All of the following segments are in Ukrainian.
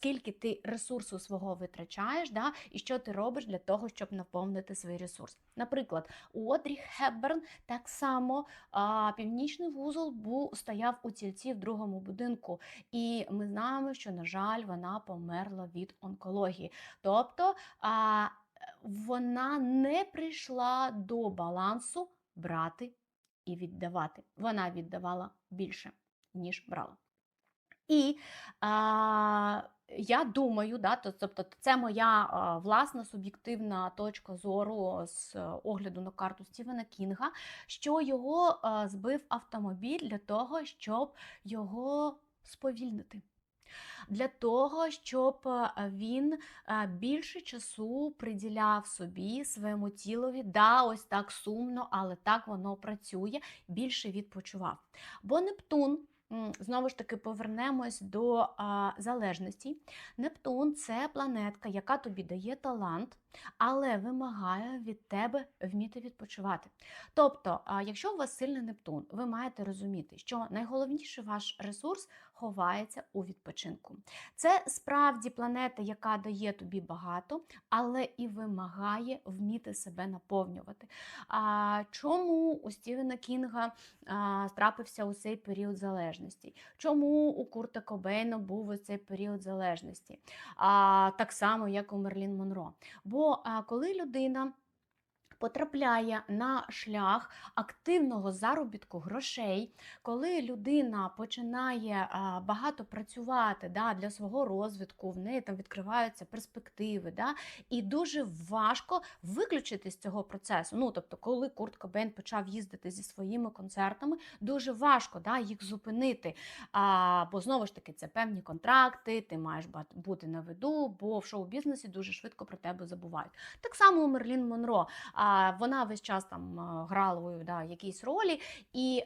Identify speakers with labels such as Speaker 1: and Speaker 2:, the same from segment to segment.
Speaker 1: скільки ти ресурсу свого витрачаєш, да, і що ти робиш для того, щоб наповнити свій ресурс. Наприклад, у Одрі Хепберн так само а, північний вузол був стояв у тільці в другому будинку, і ми знаємо, що на жаль, вона померла від онкології. Тобто а, вона не прийшла до балансу брати і віддавати. Вона віддавала більше, ніж брала. І а, я думаю, да, то- тобто це моя власна суб'єктивна точка зору з е, огляду на карту Стівена Кінга, що його а, збив автомобіль для того, щоб його сповільнити. Для того, щоб е, він е, більше часу приділяв собі, своєму тілові, да, ось так сумно, але так воно працює, більше відпочивав. Бо Нептун, знову ж таки, повернемось до а, залежності. Нептун це планетка, яка тобі дає талант, але вимагає від тебе вміти відпочивати. Тобто, а, якщо у вас сильний Нептун, ви маєте розуміти, що найголовніший ваш ресурс ховається у відпочинку. Це справді планета, яка дає тобі багато, але і вимагає вміти себе наповнювати. А чому у Стівена Кінга а, трапився у цей період залежності? Чому у Курта Кобейна був цей період залежності? А, так само, як у Мерлін Монро. Бо а, коли людина потрапляє на шлях активного заробітку грошей, коли людина починає багато працювати да, для свого розвитку, в неї там відкриваються перспективи, да, і дуже важко виключити з цього процесу. Ну, тобто, коли Курт Кобейн почав їздити зі своїми концертами, дуже важко да, їх зупинити. А, бо знову ж таки, це певні контракти, ти маєш бути на виду, бо в шоу-бізнесі дуже швидко про тебе забувають. Так само у Мерлін Монро. А, вона весь час там грала да, якісь ролі, і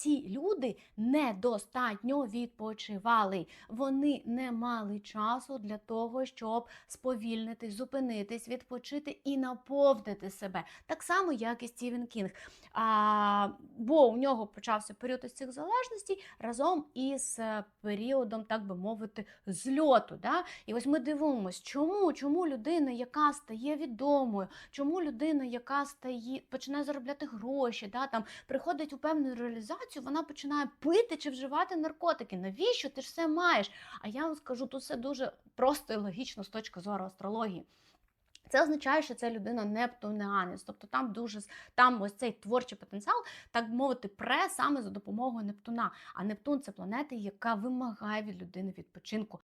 Speaker 1: ці люди недостатньо відпочивали. Вони не мали часу для того, щоб сповільнитись, зупинитись, відпочити і наповнити себе. Так само, як і Стівен Кінг. А, бо у нього почався період із цих залежностей разом із е, періодом, так би мовити, зльоту. Да? І ось ми дивимося, чому, чому людина, яка стає відомою, чому людина, яка стає, починає заробляти гроші, да, там, приходить у певну реалізацію, вона починає пити чи вживати наркотики. Навіщо ти ж все маєш? А я вам скажу, тут все дуже просто і логічно з точки зору астрології. Це означає, що це людина нептунеанець, тобто там дуже там ось цей творчий потенціал, так мовити, пре саме за допомогою Нептуна. А Нептун це планета, яка вимагає від людини відпочинку.